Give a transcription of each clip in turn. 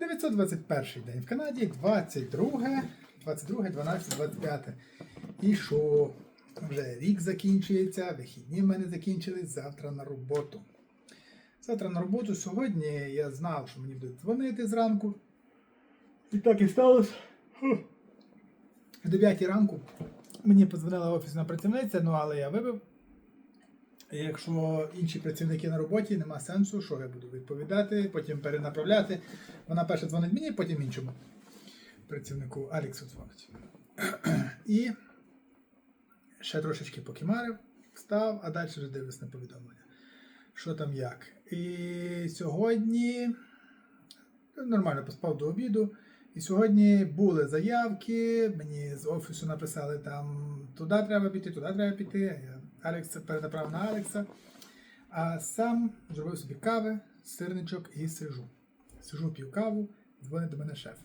921 день в Канаді, 22, 22, 12, 25. І що? Вже рік закінчується, вихідні в мене закінчились, завтра на роботу. Завтра на роботу сьогодні я знав, що мені будуть дзвонити зранку. І так і сталося. В 9 ранку мені подзвонила офісна працівниця, ну але я вибив. Якщо інші працівники на роботі, нема сенсу, що я буду відповідати, потім перенаправляти. Вона перше дзвонить мені, потім іншому працівнику Аліксу дзвонить. І ще трошечки покимарив, встав, а далі вже дивлюсь на повідомлення. Що там як. І сьогодні нормально поспав до обіду. І сьогодні були заявки, мені з офісу написали там туди треба піти, туди треба піти. Я Алекс перенаправив на Алекса. А сам зробив собі кави, сирничок і сижу. Сижу, п'ю каву, дзвонить до мене шеф.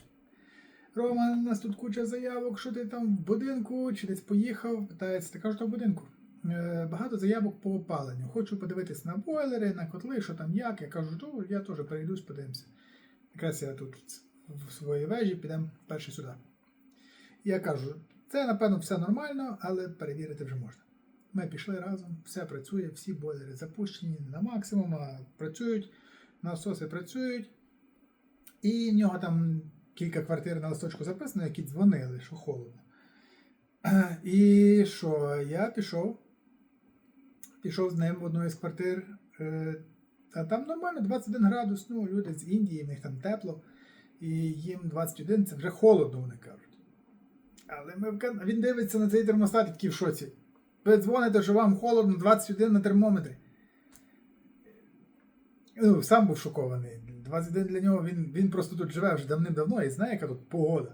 Роман, у нас тут куча заявок, що ти там в будинку, чи десь поїхав, питається, ти кажу, що в будинку. Е, Багато заявок по опаленню. Хочу подивитись на бойлери, на котли, що там як. Я кажу, то я теж перейдусь, подивимося. Якраз я тут в своїй вежі підемо перший сюди. Я кажу, це напевно все нормально, але перевірити вже можна. Ми пішли разом, все працює, всі бойлери запущені на максимум, а працюють, насоси працюють. І в нього там кілька квартир на листочку записано, які дзвонили, що холодно. І що, я пішов, пішов з ним в одну із квартир. е, А там нормально, 21 градус, ну, люди з Індії, в них там тепло, і їм 21 це вже холодно, вони кажуть. Але ми в він дивиться на цей термостат і такий в шоці. Ви дзвоните, що вам холодно 21 на термометрі. Ну, сам був шокований. 21 для нього він, він просто тут живе вже давним-давно і знає, яка тут погода.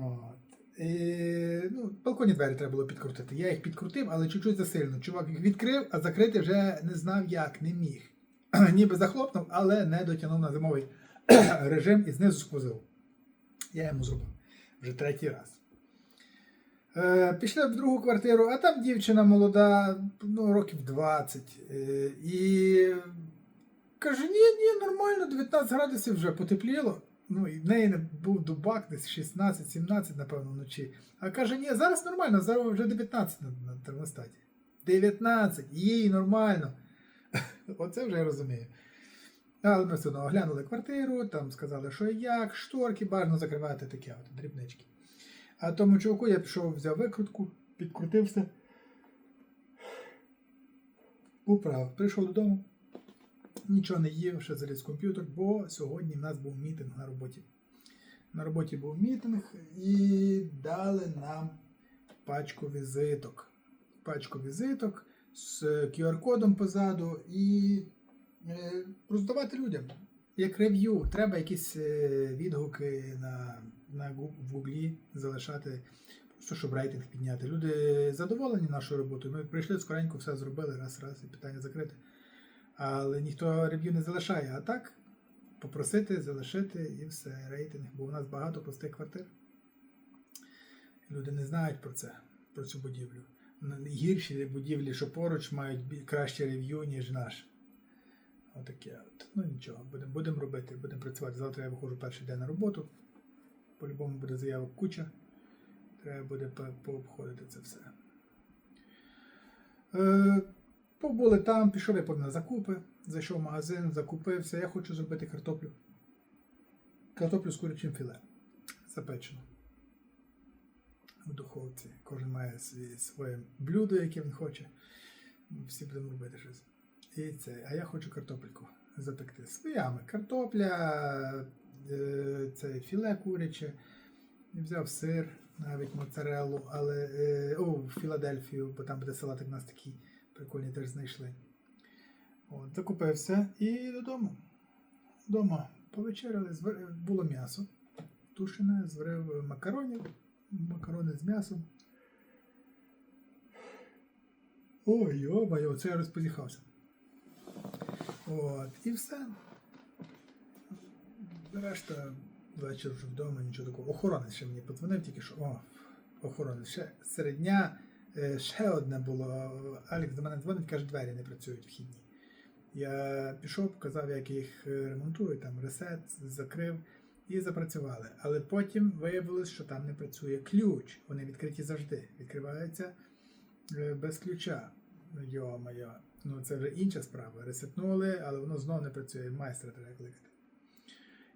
От. І, ну, балконі двері треба було підкрутити. Я їх підкрутив, але чуть-чуть засильно. Чувак їх відкрив, а закрити вже не знав як, не міг. Ніби захлопнув, але не дотягнув на зимовий режим і знизу сквозив. Я йому зробив вже третій раз. Е, пішли в другу квартиру, а там дівчина молода, ну, років 20. Е, і каже: ні, ні, нормально, 19 градусів вже потепліло. Ну, і в неї не був дубак, десь 16-17, напевно, вночі. А каже, ні, зараз нормально, зараз вже 19 на, на термостаті. 19, їй нормально. Оце вже я розумію. Але ми все одно оглянули квартиру, там сказали, що і як, шторки, бажано закривати таке, от, дрібнички. А тому чуваку я пішов, взяв викрутку, підкрутився. Управив. Прийшов додому, нічого не їв, ще заліз в комп'ютер, бо сьогодні в нас був мітинг на роботі. На роботі був мітинг і дали нам пачку візиток. Пачку візиток з QR-кодом позаду і е, роздавати людям. Як рев'ю, треба якісь е, відгуки на, на в Гуглі залишати, просто щоб рейтинг підняти. Люди задоволені нашою роботою. Ми прийшли скоренько, все зробили, раз, раз, і питання закрите. Але ніхто рев'ю не залишає. А так, попросити, залишити і все, рейтинг. Бо у нас багато пустих квартир. Люди не знають про це, про цю будівлю. Гірші будівлі, що поруч, мають краще рев'ю, ніж наш. Отаке от. Ну нічого, будемо будем робити, будемо працювати. Завтра я виходжу перший день на роботу. По-любому буде заявок куча. Треба буде пообходити це все. Е, побули там, пішов я на закупи, зайшов в магазин, закупився. Я хочу зробити картоплю. Картоплю з курячим філе. Запечену. В духовці. Кожен має свій, своє блюдо, яке він хоче. Всі будемо робити щось. І це, а я хочу картопельку запекти своями. Картопля, це філе куряче. Взяв сир, навіть моцареллу, але е, о, Філадельфію, бо там буде салатик у нас такий прикольний теж знайшли. От, закупився і додому. Дома повечеряли, звар- було м'ясо. Тушене, зварив макаронів, макарони з м'ясом. Ой, йо-моє, оце я розпозіхався. От, і все. Решта вечір вже вдома, нічого такого. Охоронець ще мені подзвонив, тільки що. О, охоронець. Ще серед дня е, ще одне було. Алекс до мене дзвонить, каже, двері не працюють вхідні. Я пішов, показав, як їх е, ремонтую, там ресет, закрив і запрацювали. Але потім виявилось, що там не працює ключ. Вони відкриті завжди. Відкриваються е, без ключа. Йо-моє. Ну це вже інша справа. Ресетнули, але воно знову не працює. Майстра треба кликати.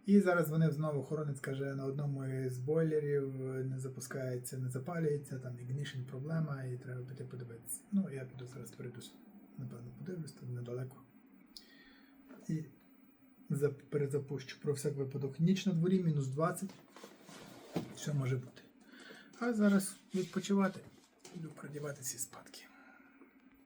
І зараз вони знову охоронець каже, на одному із бойлерів не запускається, не запалюється, там ignition проблема, і треба піти подивитися. Ну, я піду зараз перейдусь. Напевно, подивлюсь, тут недалеко. І перезапущу. Про всяк випадок. Ніч на дворі, мінус 20. Все може бути. А зараз відпочивати. Іду продіватися і спадки.